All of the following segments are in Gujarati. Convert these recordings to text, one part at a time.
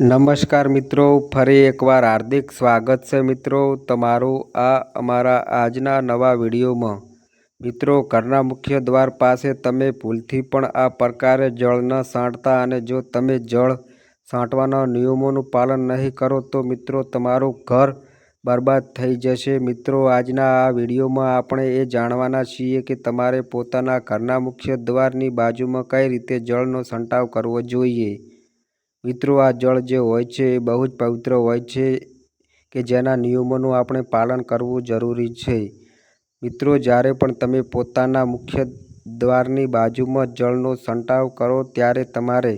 નમસ્કાર મિત્રો, ફરી એકવાર હાર્દિક સ્વાગત છે મિત્રો તમારું આ અમારા આજના નવા વિડીયોમાં. મિત્રો, ઘરના મુખ્ય દ્વાર પાસે તમે ભૂલથી પણ આ પ્રકારે જળ ન સાંટતા અને જો તમે જળ સાંટવાના નિયમોનું પાલન નહીં કરો તો મિત્રો તમારું ઘર બરબાદ થઈ જશે. મિત્રો, આજના આ વિડીયોમાં આપણે એ જાણવાના છીએ કે તમારે પોતાના ઘરના મુખ્ય દ્વારની બાજુમાં કઈ રીતે જળનો છંટાવ કરવો જોઈએ. મિત્રો, આ જળ જે હોય છે એ બહુ જ પવિત્ર હોય છે કે જેના નિયમોનું આપણે પાલન કરવું જરૂરી છે. મિત્રો, જ્યારે પણ તમે પોતાના મુખ્ય દ્વારની બાજુમાં જળનો છંટાવ કરો, ત્યારે તમારે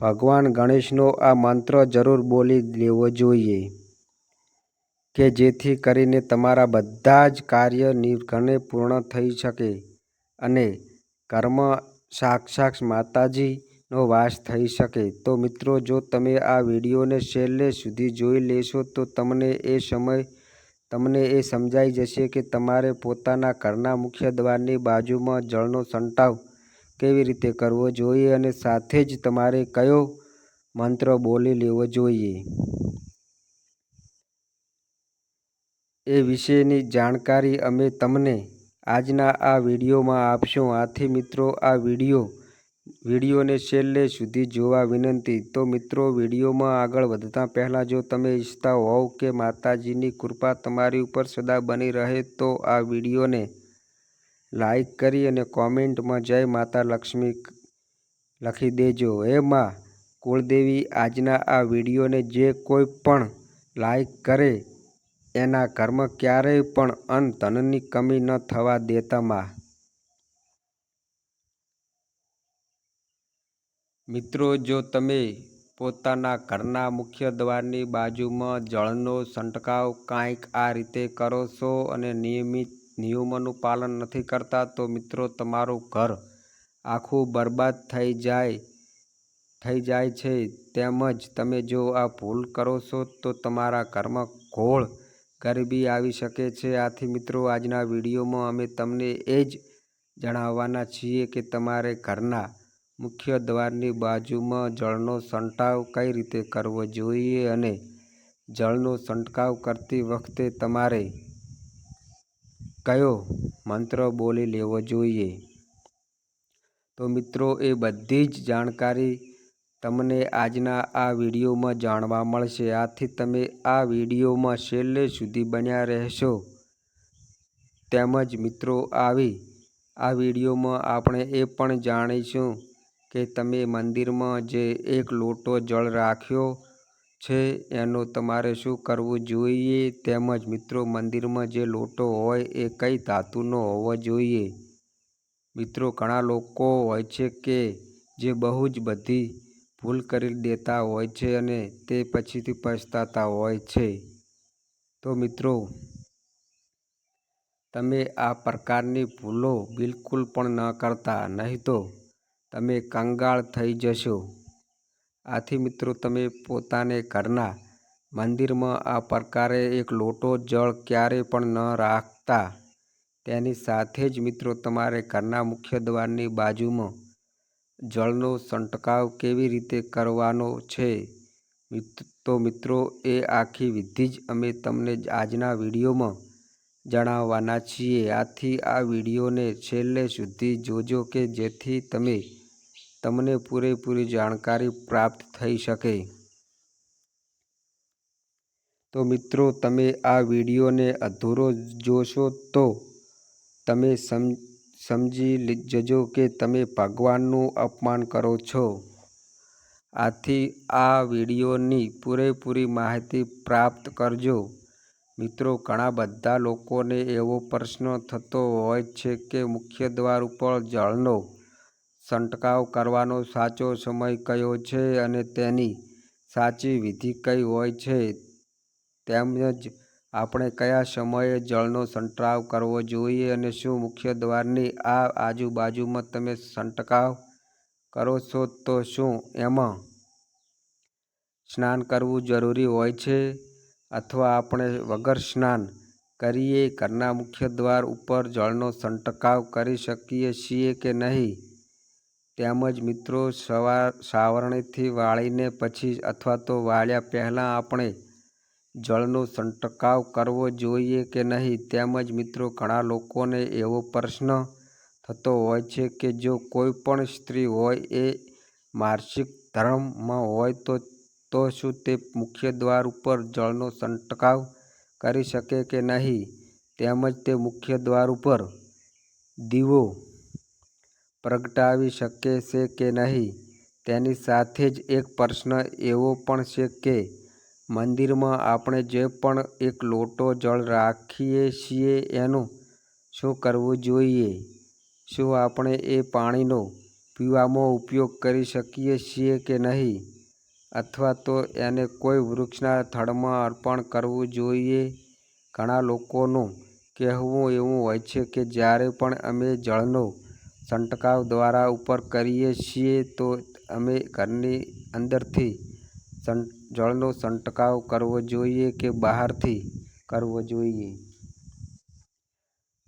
ભગવાન ગણેશનો આ મંત્ર જરૂર બોલી લેવો જોઈએ કે જેથી કરીને તમારા બધા જ કાર્ય નિર્ઘણે પૂર્ણ થઈ શકે અને કર્મ સાક્ષાક્ષ સાક્ષાત માતાજીનો વાસ થઈ શકે. તો મિત્રો, જો તમે આ વિડીયોને છેલ્લે સુધી જોઈ લેશો, તો તમને એ સમય, તમને એ સમજાઈ જશે કે તમારે પોતાના ઘરના મુખ્ય દ્વારની બાજુમાં જળનો સંટાવ કેવી રીતે કરવો જોઈએ અને સાથે જ તમારે કયો મંત્ર બોલી લેવો જોઈએ. એ વિશેની જાણકારી અમે તમને આજના આ વિડીયોમાં આપશું. આથી મિત્રો, આ વીડિયો વિડીયોને છેલ્લે સુધી જોવા વિનંતી. તો મિત્રો, વિડીયોમાં આગળ વધતા પહેલાં જો તમે ઈચ્છતા હોવ કે માતાજીની કૃપા તમારી ઉપર સદા બની રહે, તો આ વિડીયોને લાઈક કરી અને કોમેન્ટમાં જય માતા લક્ષ્મી લખી દેજો. હે માં, કુળદેવી, આજના આ વિડીયોને જે કોઈ પણ લાઈક કરે, એના કર્મ ક્યારેય પણ અન્ન ધનની કમી ન થવા દેતા માં. મિત્રો, જો તમે પોતાના ઘરના મુખ્ય દ્વારની બાજુમાં જળનો છંટકાવ કાંઈક આ રીતે કરો છો અને નિયમિત નિયમોનું પાલન નથી કરતા, તો મિત્રો, તમારું ઘર આખું બરબાદ થઈ જાય થઈ જાય છે. તેમજ તમે જો આ ભૂલ કરો છો, તો તમારા ઘરમાં ઘોળ ગરીબી આવી શકે છે. આથી મિત્રો, આજના વિડીયોમાં અમે તમને એ જ જણાવવાના છીએ કે તમારે ઘરના મુખ્ય દ્વારની બાજુમાં જળનો છંટકાવ કઈ રીતે કરવો જોઈએ અને જળનો છંટકાવ કરતી વખતે તમારે કયો મંત્ર બોલી લેવો જોઈએ? તો મિત્રો, એ બધી જ જાણકારી તમને આજના આ વિડીયોમાં જાણવા મળશે. આથી તમે આ વિડીયોમાં છેલ્લે સુધી બન્યા રહેશો. તેમજ મિત્રો, આવી આ વિડીયોમાં આપણે એ પણ જાણીશું કે તમે મંદિરમાં જે એક લોટો જળ રાખ્યો છે, એનો તમારે શું કરવું જોઈએ? તેમજ મિત્રો, મંદિરમાં જે લોટો હોય એ કઈ ધાતુનો હોવો જોઈએ? મિત્રો, ઘણા લોકો હોય છે કે જે બહુ જ બધી ભૂલ કરી દેતા હોય છે અને તે પછીથી પછતાતા હોય છે. તો મિત્રો, તમે આ પ્રકારની ભૂલો બિલકુલ પણ ન કરતા, નહીં તો તમે કંગાળ થઈ જશો. આથી મિત્રો, તમે પોતાને ઘરના મંદિરમાં આ પ્રકારે એક લોટો જળ ક્યારેય પણ ન રાખતા. તેની સાથે જ મિત્રો, તમારે ઘરના મુખ્ય દ્વારની બાજુમાં જળનો છંટકાવ કેવી રીતે કરવાનો છે? તો મિત્રો, એ આખી વિધિ જ અમે તમને આજના વિડીયોમાં જણાવવાના છીએ. આથી આ વિડીયોને છેલ્લે સુધી જોજો કે જેથી તમે તમને પૂરેપૂરી જાણકારી પ્રાપ્ત થઈ શકે. તો મિત્રો, તમે આ વિડીયોને અધૂરો જોશો તો તમે સમ, સમજી જજો કે તમે ભગવાનનું અપમાન કરો છો. આથી આ વિડીયોની પૂરેપૂરી માહિતી પ્રાપ્ત કરજો. મિત્રો, ઘણા બધા લોકોને એવો પ્રશ્ન થતો હોય છે કે મુખ્ય દ્વાર ઉપર જળનો છંટકાવ કરવાનો સાચો સમય કયો છે અને તેની સાચી વિધિ કઈ હોય છે? તેમજ આપણે કયા સમયે જળનો છંટકાવ કરવો જોઈએ અને શું મુખ્ય દ્વારની આ આજુબાજુમાં તમે છંટકાવ કરો છો તો શું એમાં સ્નાન કરવું જરૂરી હોય છે? અથવા આપણે વગર સ્નાન કરીએ, ઘરના મુખ્ય દ્વાર ઉપર જળનો છંટકાવ કરી શકીએ છીએ કે નહીં? તેમજ મિત્રો, સવાર, સાવરણીથી વાળીને પછી અથવા તો વાળ્યા પહેલાં આપણે જળનો છંટકાવ કરવો જોઈએ કે નહીં? તેમજ મિત્રો, ઘણા લોકોને એવો પ્રશ્ન થતો હોય છે કે જો કોઈ પણ સ્ત્રી હોય એ માર્ષિક ધર્મમાં હોય તો તો શું તે મુખ્ય દ્વાર ઉપર જળનો છંટકાવ કરી શકે કે નહીં? તેમજ તે મુખ્ય દ્વાર ઉપર દીવો પ્રગટાવી શકે છે કે નહીં? તેની સાથે જ એક પ્રશ્ન એવો પણ છે કે મંદિરમાં આપણે જે પણ એક લોટો જળ રાખીએ છીએ એનું શું કરવું જોઈએ? શું આપણે એ પાણીનો પીવામાં ઉપયોગ કરી શકીએ છીએ કે નહીં? અથવા તો એને કોઈ વૃક્ષના થડમાં અર્પણ કરવું જોઈએ? ઘણા લોકોનું કહેવું એવું હોય છે કે જ્યારે પણ અમે જળનો છંટકાવ દ્વારા ઉપર કરીએ છીએ તો અમે ઘરની અંદરથી જળનો છંટકાવ કરવો જોઈએ કે બહારથી કરવો જોઈએ?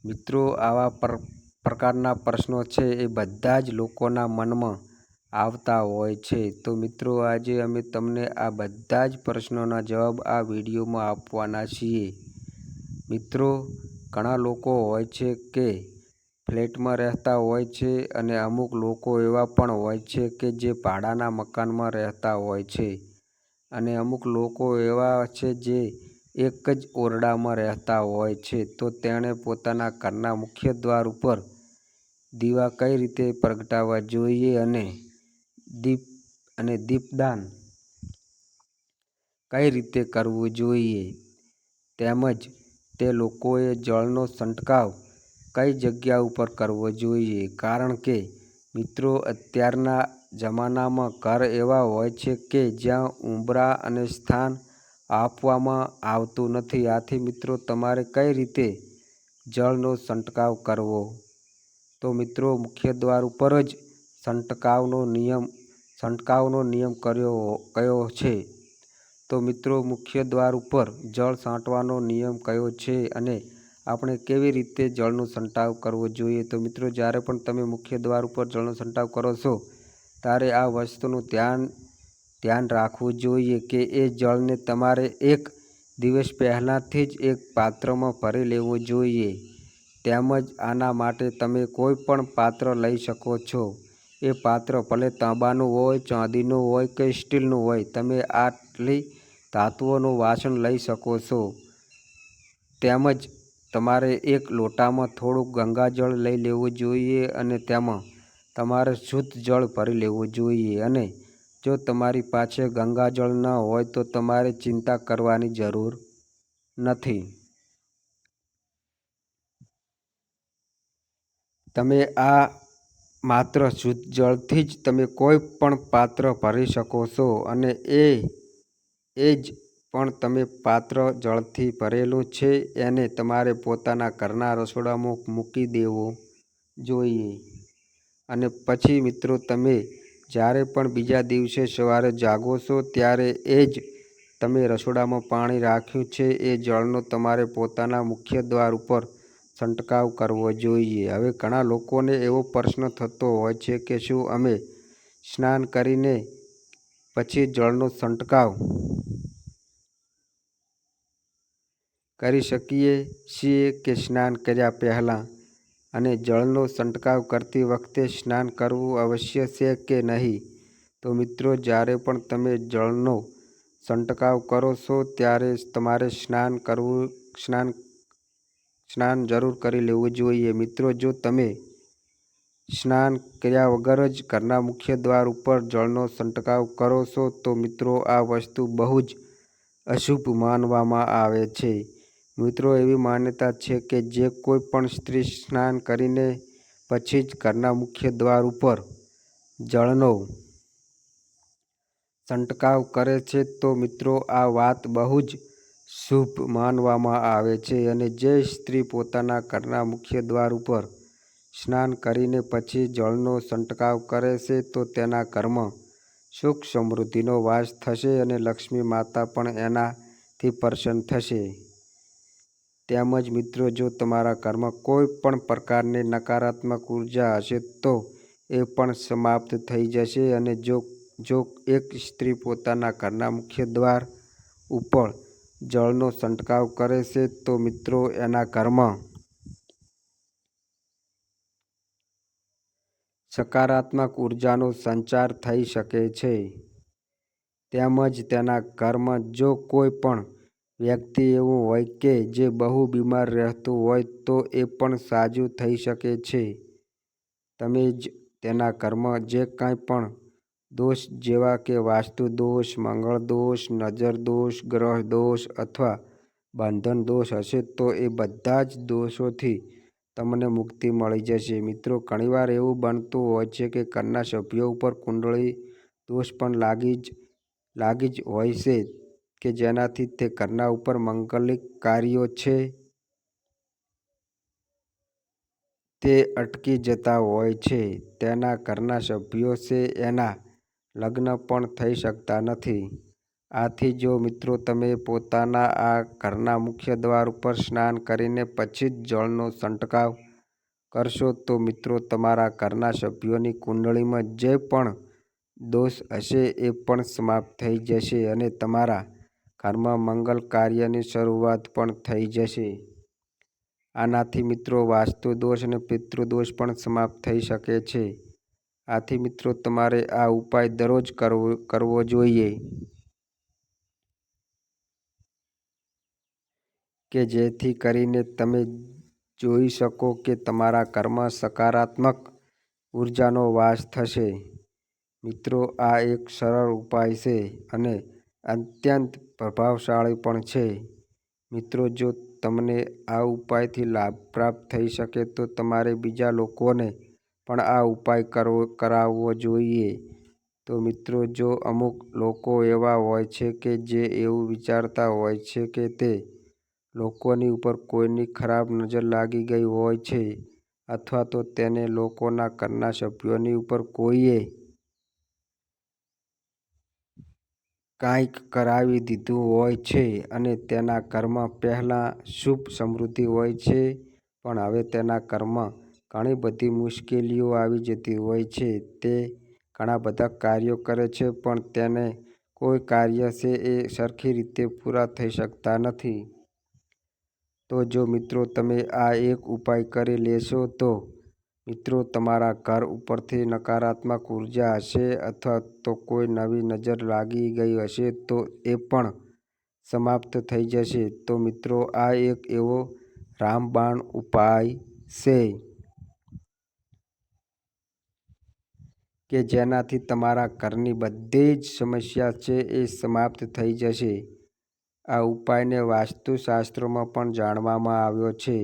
મિત્રો, આવા પ્રકારના પ્રશ્નો છે એ બધા જ લોકોના મનમાં આવતા હોય છે. તો મિત્રો, આજે અમે તમને આ બધા જ પ્રશ્નોના જવાબ આ વિડીયોમાં આપવાના છીએ. મિત્રો, ઘણા લોકો હોય છે કે ફ્લેટમાં રહેતા હોય છે અને અમુક લોકો એવા પણ હોય છે કે જે ભાડાના મકાનમાં રહેતા હોય છે. અને અમુક લોકો એવા છે જે એક જ ઓરડામાં રહેતા હોય છે. તો તેણે પોતાના ઘરના મુખ્ય દ્વાર ઉપર દીવા કઈ રીતે પ્રગટાવવા જોઈએ અને દીપ અને દીપદાન કઈ રીતે કરવું જોઈએ? તેમજ તે લોકોએ જળનો છંટકાવ કઈ જગ્યા ઉપર કરવો જોઈએ? કારણ કે મિત્રો, અત્યારના જમાનામાં ઘર એવા હોય છે કે જ્યાં ઉંબરા અને સ્થાન આપવામાં આવતું નથી. આથી મિત્રો, તમારે કઈ રીતે જળનો છંટકાવ કરવો? તો મિત્રો, મુખ્ય દ્વાર ઉપર જ છંટકાવનો નિયમ છંટકાવનો નિયમ કર્યો કયો છે? તો મિત્રો, મુખ્ય દ્વાર ઉપર જળ છાંટવાનો નિયમ કયો છે? અને આપણે કેવી રીતે જળનો છંટાવ કરવો જોઈએ? તો મિત્રો, જ્યારે પણ તમે મુખ્ય દ્વાર ઉપર જળનો છંટાવ કરો છો, ત્યારે આ વસ્તુનું ધ્યાન ધ્યાન રાખવું જોઈએ કે એ જળને તમારે એક દિવસ પહેલાંથી જ એક પાત્રમાં ભરી લેવું જોઈએ. તેમજ આના માટે તમે કોઈ પણ પાત્ર લઈ શકો છો. એ પાત્ર ભલે તાંબાનું હોય, ચાંદીનું હોય કે સ્ટીલનું હોય, તમે આટલી ધાતુઓનું વાસણ લઈ શકો છો. તેમજ તમારે એક લોટામાં થોડુંક ગંગાજળ લઈ લેવું જોઈએ અને તેમાં તમારે શુદ્ધ જળ ભરી લેવું જોઈએ. અને જો તમારી પાસે ગંગાજળ ન હોય તો તમારે ચિંતા કરવાની જરૂર નથી. તમે આ માત્ર શુદ્ધ જળથી જ તમે કોઈ પણ પાત્ર ભરી શકો છો અને એ એ જ પણ તમે પાત્ર જળથી ભરેલું છે, એને તમારે પોતાના ઘરના રસોડામાં મૂકી દેવો જોઈએ. અને પછી મિત્રો તમે જ્યારે પણ બીજા દિવસે સવારે જાગો છો, ત્યારે એ જ તમે રસોડામાં પાણી રાખ્યું છે, એ જળનો તમારે પોતાના મુખ્ય દ્વાર ઉપર છંટકાવ કરવો જોઈએ. હવે ઘણા લોકોને એવો પ્રશ્ન થતો હોય છે કે શું અમે સ્નાન કરીને પછી જળનો છંટકાવ કરી શકીએ છીએ કે સ્નાન કર્યા પહેલાં અને જળનો છંટકાવ કરતી વખતે સ્નાન કરવું અવશ્ય છે કે નહીં? તો મિત્રો, જ્યારે પણ તમે જળનો છંટકાવ કરો છો, ત્યારે તમારે સ્નાન કરવું, સ્નાન સ્નાન જરૂર કરી લેવું જોઈએ. મિત્રો, જો તમે સ્નાન કર્યા વગર જ ઘરના મુખ્ય દ્વાર ઉપર જળનો છંટકાવ કરો છો, તો મિત્રો, આ વસ્તુ બહુ જ અશુભ માનવામાં આવે છે. મિત્રો, એવી માન્યતા છે કે જે કોઈ પણ સ્ત્રી સ્નાન કરીને પછી જ ઘરના મુખ્ય દ્વાર ઉપર જળનો છંટકાવ કરે છે, તો મિત્રો, આ વાત બહુ જ શુભ માનવામાં આવે છે અને જે સ્ત્રી પોતાના ઘરના મુખ્ય દ્વાર ઉપર સ્નાન કરીને પછી જળનો છંટકાવ કરે છે, તો તેના ઘરમાં સુખ સમૃદ્ધિનો વાસ થશે અને લક્ષ્મી માતા પણ એનાથી પ્રસન્ન થશે. તેમજ મિત્રો, જો તમારા ઘરમાં કોઈ પણ પ્રકારની નકારાત્મક ઊર્જા હશે, તો એ પણ સમાપ્ત થઈ જશે અને જો જો એક સ્ત્રી પોતાના ઘરના મુખ્ય દ્વાર ઉપર જળનો છંટકાવ કરે છે, તો મિત્રો, એના ઘરમાં સકારાત્મક ઉર્જાનો સંચાર થઈ શકે છે. તેમજ તેના ઘરમાં જો કોઈ પણ વ્યક્તિ એવું હોય કે જે બહુ બીમાર રહેતું હોય તો એ પણ સાજું થઈ શકે છે. તમે જ તેના કર્મ જે કાંઈ પણ દોષ જેવા કે વાસ્તુ દોષ, મંગળ દોષ, નજર દોષ, ગ્રહ દોષ અથવા બંધન દોષ હશે તો એ બધા જ દોષોથી તમને મુક્તિ મળી જશે. મિત્રો, ઘણીવાર એવું બનતું હોય છે કે ઘરના સભ્યો ઉપર કુંડળી દોષ પણ લાગી જ લાગી જ હોય છે. કે જેનાથી તે ઘરના ઉપર મંગલિક કાર્યો છે? તે અટકી જતા હોય છે. તેના ઘરના સભ્યો છે એના લગ્ન પણ થઈ શકતા નથી. આથી જો મિત્રો તમે પોતાના આ ઘરના મુખ્ય દ્વાર ઉપર સ્નાન કરીને પછી જ જળનો છંટકાવ કરશો, તો મિત્રો તમારા ઘરના સભ્યોની કુંડળીમાં જે પણ દોષ હશે એ પણ સમાપ્ત થઈ જશે અને તમારા ઘરમાં મંગલ કાર્યની શરૂઆત પણ થઈ જશે. આનાથી મિત્રો વાસ્તુ દોષ અને પિતૃદોષ પણ સમાપ્ત થઈ શકે છે. આથી મિત્રો તમારે આ ઉપાય દરરોજ કરવો કરવો જોઈએ. કે જેથી કરીને તમે જોઈ શકો કે તમારા ઘરમાં સકારાત્મક ઉર્જાનો વાસ થશે. મિત્રો, આ એક સરળ ઉપાય છે અને અત્યંત પ્રભાવશાળી પણ છે. મિત્રો, જો તમને આ ઉપાયથી લાભ પ્રાપ્ત થઈ શકે તો તમારે બીજા લોકોને પણ આ ઉપાય કરવો કરાવવો જોઈએ. તો મિત્રો, જો અમુક લોકો એવા હોય છે કે જે એવું વિચારતા હોય છે કે તે લોકોની ઉપર કોઈની ખરાબ નજર લાગી ગઈ હોય છે અથવા તો તેને લોકોના ઘરના સભ્યોની ઉપર કોઈએ કાંઈક કરાવી દીધું હોય છે અને તેના ઘરમાં પહેલાં શુભ સમૃદ્ધિ હોય છે. પણ હવે તેના ઘરમાં ઘણી બધી મુશ્કેલીઓ આવી જતી હોય છે. તે ઘણા બધા કાર્યો કરે છે, પણ તેને કોઈ કાર્ય છે એ સરખી રીતે પૂરા થઈ શકતા નથી. તો જો મિત્રો તમે આ એક ઉપાય કરી લેશો તો મિત્રો, તમારા ઘર ઉપરથી નકારાત્મક ઊર્જા હશે અથવા તો કોઈ નવી નજર લાગી ગઈ હશે તો એ પણ સમાપ્ત થઈ જશે. તો મિત્રો, આ એક એવો રામબાણ ઉપાય છે કે જેનાથી તમારા ઘરની બધી જ સમસ્યા છે એ સમાપ્ત થઈ જશે. આ ઉપાયને વાસ્તુશાસ્ત્રોમાં પણ જાણવામાં આવ્યો છે.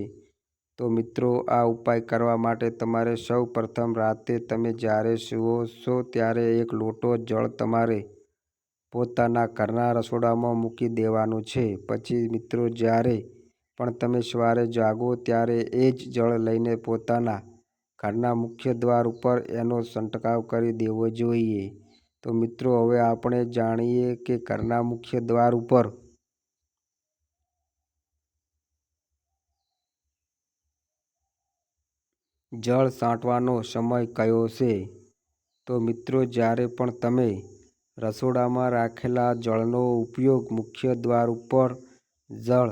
તો મિત્રો, આ ઉપાય કરવા માટે તમારે સૌ પ્રથમ રાતે તમે જ્યારે સુવો છો ત્યારે એક લોટો જળ તમારે પોતાના ઘરના રસોડામાં મૂકી દેવાનું છે. પછી મિત્રો, જ્યારે પણ તમે સવારે જાગો ત્યારે એ જ જળ લઈને પોતાના ઘરના મુખ્ય દ્વાર ઉપર એનો છંટકાવ કરી દેવો જોઈએ. તો મિત્રો, હવે આપણે જાણીએ કે ઘરના મુખ્ય દ્વાર ઉપર જળ છાંટવાનો સમય કયો છે? તો મિત્રો, જ્યારે પણ તમે રસોડામાં રાખેલા જળનો ઉપયોગ મુખ્ય દ્વાર ઉપર જળ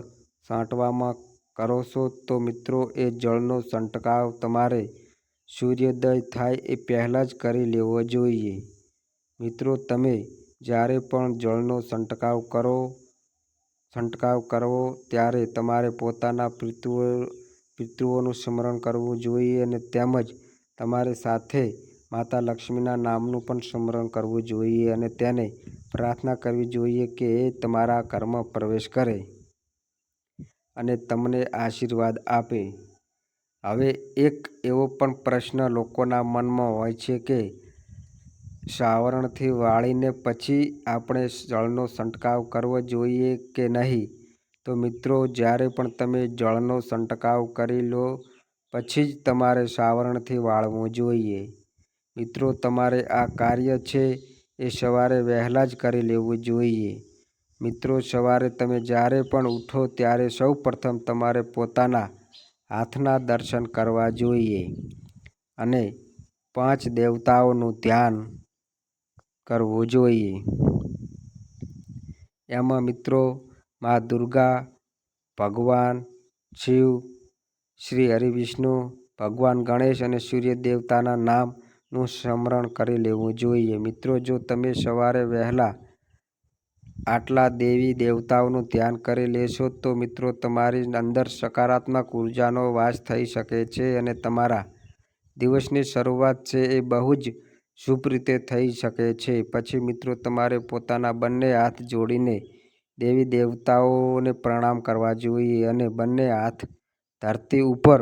છાંટવામાં કરો છો, તો મિત્રો, એ જળનો છંટકાવ તમારે સૂર્યોદય થાય એ પહેલાં જ કરી લેવો જોઈએ. મિત્રો, તમે જ્યારે પણ જળનો છંટકાવ કરો, છંટકાવ કરવો, ત્યારે તમારે પોતાના પિતૃ પિતૃઓનું સ્મરણ કરવું જોઈએ અને તેમજ તમારે સાથે માતા લક્ષ્મીના નામનું પણ સ્મરણ કરવું જોઈએ અને તેને પ્રાર્થના કરવી જોઈએ કે એ તમારા ઘરમાં પ્રવેશ કરે અને તમને આશીર્વાદ આપે. હવે એક એવો પણ પ્રશ્ન લોકોના મનમાં હોય છે કે સાવરણથી વાળીને પછી આપણે જળનો છંટકાવ કરવો જોઈએ કે નહીં? તો મિત્રો, જ્યારે પણ તમે જળનો છંટકાવ કરી લો, પછી જ તમારે સાવરણથી વાળવું જોઈએ મિત્રો, તમારે આ કાર્ય છે એ સવારે વહેલા જ કરી લેવું જોઈએ મિત્રો, સવારે તમે જ્યારે પણ ઉઠો, ત્યારે સૌ પ્રથમ તમારે પોતાના હાથના દર્શન કરવા જોઈએ અને પાંચ દેવતાઓનું ધ્યાન કરવું જોઈએ. એમાં મિત્રો મા દુર્ગા, ભગવાન શિવ, શ્રી હરિવિષ્ણુ, ભગવાન ગણેશ અને સૂર્ય દેવતાના નામનું સ્મરણ કરી લેવું જોઈએ. મિત્રો જો તમે સવારે વહેલા આટલા દેવી દેવતાઓનું ધ્યાન કરી લેશો તો મિત્રો તમારી અંદર સકારાત્મક ઉર્જાનો વાસ થઈ શકે છે અને તમારા દિવસની શરૂઆત છે એ બહુ જ શુભ રીતે થઈ શકે છે. પછી મિત્રો તમારે પોતાના બંને હાથ જોડીને દેવી દેવતાઓને પ્રણામ કરવા જોઈએ અને બંને હાથ ધરતી ઉપર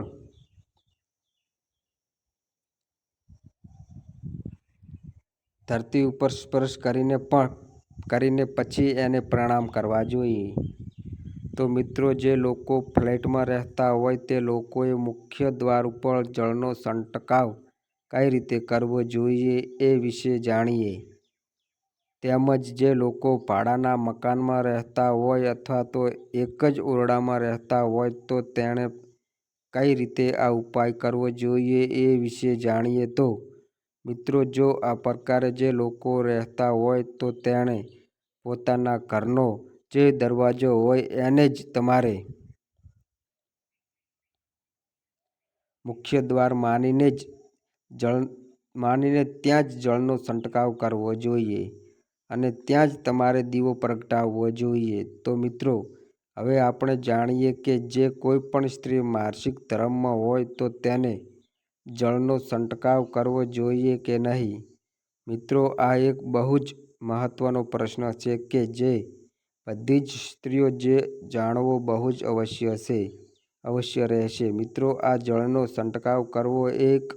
ધરતી ઉપર સ્પર્શ કરીને પણ, કરીને પછી એને પ્રણામ કરવા જોઈએ. તો મિત્રો, જે લોકો ફ્લેટમાં રહેતા હોય તે લોકોએ મુખ્ય દ્વાર ઉપર જળનો સંટકાવ કઈ રીતે કરવો જોઈએ એ વિશે જાણીએ. તેમજ જે લોકો ભાડાના મકાનમાં રહેતા હોય અથવા તો એક જ ઓરડામાં રહેતા હોય, તો તેણે કઈ રીતે આ ઉપાય કરવો જોઈએ એ વિશે જાણીએ તો? મિત્રો, જો આ પ્રકારે જે લોકો રહેતા હોય, તો તેણે પોતાના ઘરનો જે દરવાજો હોય, એને જ તમારે મુખ્ય દ્વાર માનીને જ જળ, માનીને ત્યાં જ જળનો છંટકાવ કરવો જોઈએ. અને ત્યાં જ તમારે દીવો પ્રગટાવવો જોઈએ. તો મિત્રો, હવે આપણે જાણીએ કે જે કોઈ પણ સ્ત્રી માનસિક ધર્મમાં હોય તો તેને જળનો છંટકાવ કરવો જોઈએ કે નહીં? મિત્રો, આ એક બહુ જ મહત્વનો પ્રશ્ન છે કે જે બધી જ સ્ત્રીઓ જે જાણવો બહુ જ અવશ્ય છે, અવશ્ય રહેશે. મિત્રો, આ જળનો છંટકાવ કરવો એક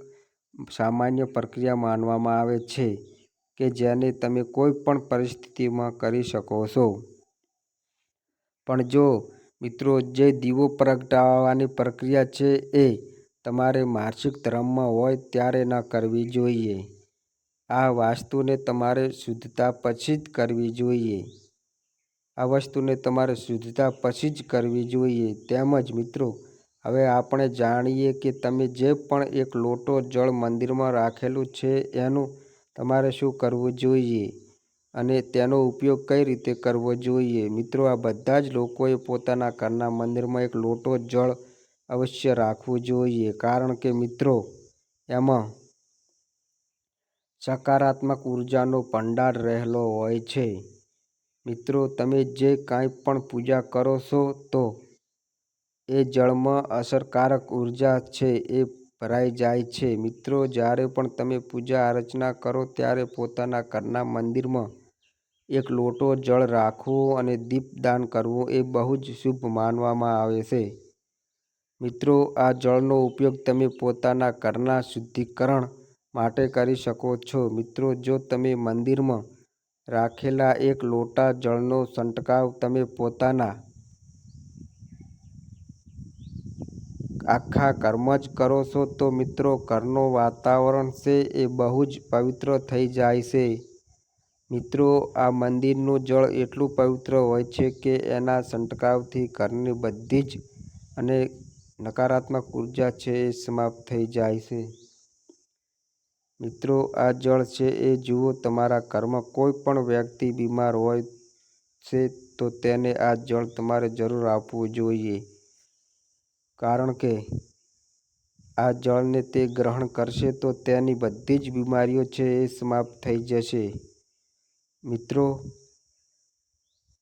સામાન્ય પ્રક્રિયા માનવામાં આવે છે કે જેને તમે કોઈ પણ પરિસ્થિતિમાં કરી શકો છો. પણ જો, મિત્રો, જે દીવો પ્રગટાવવાની પ્રક્રિયા છે એ તમારે માનસિક ધર્મમાં હોય ત્યારે ન કરવી જોઈએ. આ વાસ્તુને તમારે શુદ્ધતા પછી જ કરવી જોઈએ. આ વસ્તુને તમારે શુદ્ધતા પછી જ કરવી જોઈએ. તેમજ, મિત્રો, હવે આપણે જાણીએ કે તમે જે પણ એક લોટો જળ મંદિરમાં રાખેલું છે એનું તમારે શું કરવું જોઈએ અને તેનો ઉપયોગ કઈ રીતે કરવો જોઈએ. મિત્રો, આ બધા જ લોકોએ પોતાના ઘરના મંદિરમાં એક લોટો જળ અવશ્ય રાખવું જોઈએ કારણ કે, મિત્રો, એમાં સકારાત્મક ઉર્જાનો ભંડાર રહેલો હોય છે. મિત્રો, તમે જે કાંઈ પણ પૂજા કરો છો, તો એ જળમાં અસરકારક ઊર્જા છે એ ભરાઈ જાય છે. મિત્રો, જ્યારે પણ તમે પૂજા અર્ચના કરો ત્યારે પોતાના ઘરના મંદિરમાં એક લોટો જળ રાખવો અને દીપદાન કરવું એ બહુ જ શુભ માનવામાં આવે છે. મિત્રો, આ જળનો ઉપયોગ તમે પોતાના ઘરના શુદ્ધિકરણ માટે કરી શકો છો. મિત્રો, જો તમે મંદિરમાં રાખેલા એક લોટા જળનો છંટકાવ તમે પોતાના આખા કર્મ જ કરો છો, તો મિત્રો ઘરનું વાતાવરણ છે એ બહુ જ પવિત્ર થઈ જાય છે. મિત્રો, આ મંદિરનું જળ એટલું પવિત્ર હોય છે કે એના સંટકાવથી ઘરની બધી જ અને નકારાત્મક ઊર્જા છે એ સમાપ્ત થઈ જાય છે. મિત્રો, આ જળ છે એ જુઓ, તમારા ઘરમાં કોઈ પણ વ્યક્તિ બીમાર હોય છે, તો તેને આ જળ તમારે જરૂર આપવું જોઈએ. કારણ કે આ જળને તે ગ્રહણ કરશે તો તેની બધી જ બીમારીઓ છે એ સમાપ્ત થઈ જશે. મિત્રો,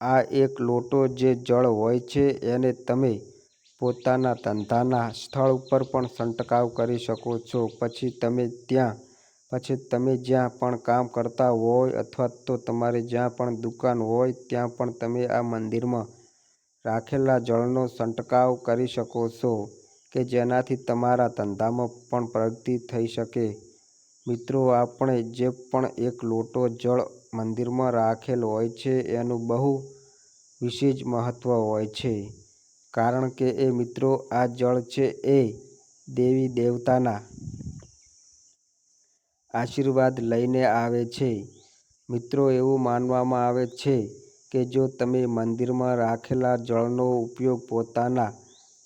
આ એક લોટો જે જળ હોય છે એને તમે પોતાના ધંધાના સ્થળ ઉપર પણ છંટકાવ કરી શકો છો. પછી તમે ત્યાં, પછી તમે જ્યાં પણ કામ કરતા હોય અથવા તો તમારે જ્યાં પણ દુકાન હોય ત્યાં પણ તમે આ મંદિરમાં રાખેલા જળનો છંટકાવ કરી શકો છો કે જેનાથી તમારા ધંધામાં પણ પ્રગતિ થઈ શકે. મિત્રો, આપણે જે પણ એક લોટો જળ મંદિરમાં રાખેલ હોય છે, એનું બહુ વિશેષ મહત્ત્વ હોય છે કારણ કે એ, મિત્રો, આ જળ છે એ દેવી દેવતાના આશીર્વાદ લઈને આવે છે. મિત્રો, એવું માનવામાં આવે છે કે જો તમે મંદિરમાં રાખેલા જળનો ઉપયોગ પોતાના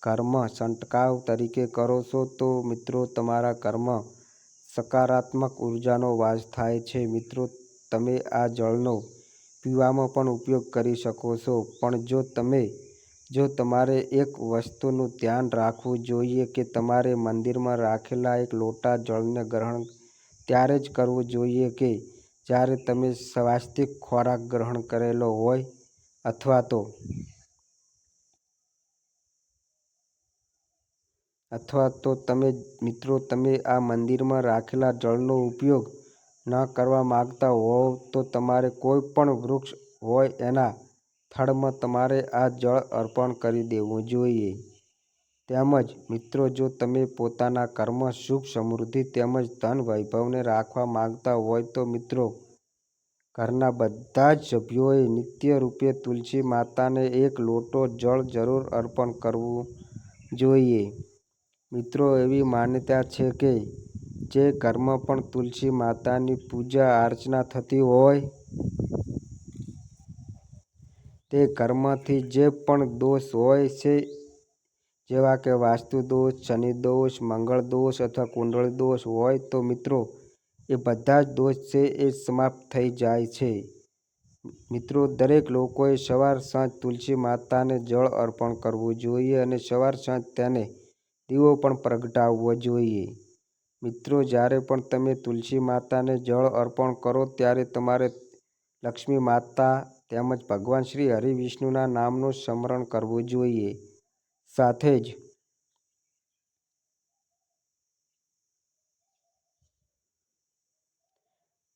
કર્મ છંટકાવ તરીકે કરો છો, તો મિત્રો તમારા કર્મ સકારાત્મક ઉર્જાનો વાસ થાય છે. મિત્રો, તમે આ જળનો પીવામાં પણ ઉપયોગ કરી શકો છો. પણ જો તમે, જો તમારે એક વસ્તુનું ધ્યાન રાખવું જોઈએ કે તમારે મંદિરમાં રાખેલા એક લોટા જળને ગ્રહણ ત્યારે જ કરવું જોઈએ કે જ્યારે તમે સ્વાસ્તિક ખોરાક ગ્રહણ કરેલો હોય અથવા તો અથવા તો તમે, મિત્રો, તમે આ મંદિરમાં રાખેલા જળનો ઉપયોગ ન કરવા માગતા હોવ તો તમારે કોઈ પણ વૃક્ષ હોય એના થડમાં તમારે આ જળ અર્પણ કરી દેવું જોઈએ. તેમજ મિત્રો, જો તમે પોતાના કર્મ સુખ સમૃદ્ધિ તેમજ ધન વૈભવને રાખવા માંગતા હોય તો મિત્રો, ઘરના બધા જ સભ્યોએ નિત્ય રૂપે તુલસી માતાને એક લોટો જળ જરૂર અર્પણ કરવું જોઈએ. મિત્રો, એવી માન્યતા છે કે જે ઘરમાં પણ તુલસી માતાની પૂજા અર્ચના થતી હોય, તે કર્મથી જે પણ દોષ હોય છે જેવા કે વાસ્તુ દોષ, શનિ દોષ, મંગળ દોષ અથવા કુંડળી દોષ હોય તો મિત્રો, એ બધા જ દોષ છે એ સમાપ્ત થઈ જાય છે. મિત્રો, દરેક લોકોએ સવાર સાંજ તુલસી માતાને જળ અર્પણ કરવું જોઈએ અને સવાર સાંજ તેને દીવો પણ પ્રગટાવવો જોઈએ. મિત્રો, જ્યારે પણ તમે તુલસી માતાને જળ અર્પણ કરો ત્યારે તમારે લક્ષ્મી માતા તેમજ ભગવાન શ્રી હરિવિષ્ણુના નામનું સ્મરણ કરવું જોઈએ. સાથે જ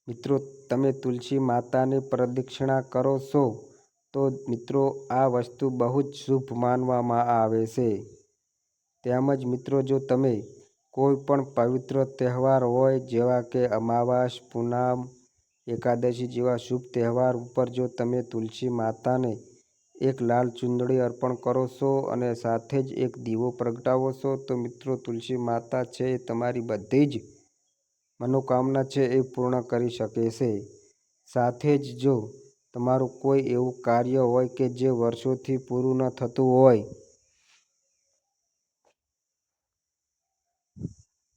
મિત્રો, તમે તુલસી માતાને પ્રદક્ષિણા કરો છો, તો મિત્રો, આ વસ્તુ બહુ જ શુભ માનવામાં આવે છે. તેમજ મિત્રો, જો તમે કોઈ પણ પવિત્ર તહેવાર હોય, જેવા કે અમાવાસ, પૂનમ, એકાદશી જેવા શુભ તહેવાર ઉપર જો તમે તુલસી માતાને એક લાલ ચુંદડી અર્પણ કરો છો અને સાથે જ એક દીવો પ્રગટાવો છો. તો મિત્રો, તુલસી માતા છે એ તમારી બધી જ મનોકામના છે એ પૂર્ણ કરી શકે છે. સાથે જ જો તમારું કોઈ એવું કાર્ય હોય કે જે વર્ષોથી પૂરું ન થતું હોય.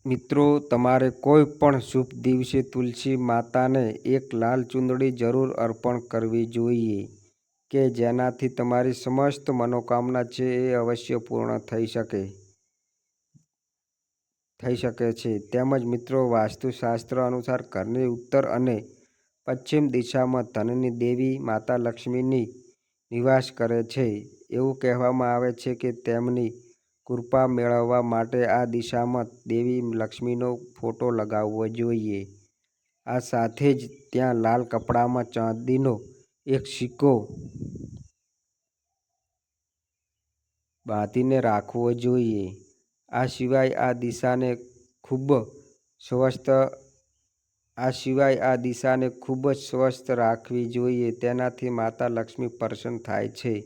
મિત્રો, તમારે કોઈ પણ શુભ દિવસે તુલસી માતાને એક લાલ ચુંદડી જરૂર અર્પણ કરવી જોઈએ. કે જેનાથી તમારી સમસ્ત મનોકામના છે એ અવશ્ય પૂર્ણ થઈ શકે. થઈ શકે છે. તેમજ મિત્રો, વાસ્તુશાસ્ત્ર અનુસાર ઘરની ઉત્તર અને પશ્ચિમ દિશામાં ધનની દેવી માતા લક્ષ્મીની નિવાસ કરે છે. એવું કહેવામાં આવે છે કે તેમની કૃપા મેળવવા માટે આ દિશામાં દેવી લક્ષ્મીનો ફોટો લગાવવો જોઈએ. આ સાથે જ ત્યાં લાલ કપડામાં ચાંદીનો એક સિક્કો. બાંધીને રાખવો જોઈએ. આ સિવાય આ દિશાને ખૂબ સ્વસ્થ, આ સિવાય આ દિશાને ખૂબ જ સ્વસ્થ રાખવી જોઈએ. તેનાથી માતા લક્ષ્મી પ્રસન્ન થાય છે.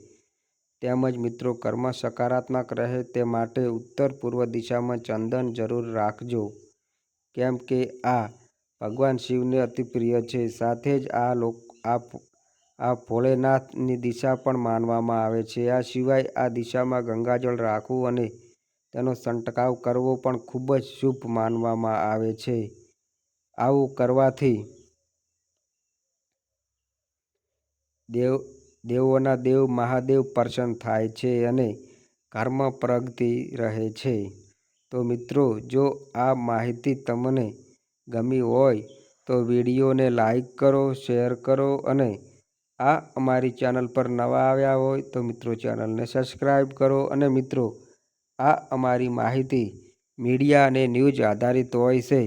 તેમજ મિત્રો, કર્મ સકારાત્મક રહે તે માટે ઉત્તર પૂર્વ દિશામાં ચંદન જરૂર રાખજો. કેમ કે આ ભગવાન શિવને અતિ પ્રિય છે. સાથે જ આ લોક, આ આ ભોલેનાથની દિશા પણ માનવામાં આવે છે. આ સિવાય આ દિશામાં ગંગાજળ રાખવું અને તેનો છંટકાવ કરવો પણ ખૂબ જ શુભ માનવામાં આવે છે. આવું કરવાથી દેવ, દેવોના દેવ મહાદેવ પ્રસન્ન થાય છે અને કર્મ પ્રગતિ રહે છે. તો મિત્રો, જો આ માહિતી તમને ગમી હોય તો વિડીયોને લાઈક કરો, શેર કરો અને આ અમારી ચેનલ પર નવા આવ્યા હોય તો મિત્રો ચેનલને સબસ્ક્રાઈબ કરો અને મિત્રો, આ અમારી માહિતી મીડિયા અને ન્યૂઝ આધારિત હોય છે.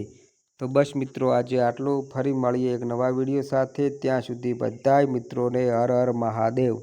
તો બસ મિત્રો, આજે આટલું. ફરી મળીએ એક નવા વીડિયો સાથે. ત્યાં સુધી બધાય મિત્રોને હર હર મહાદેવ.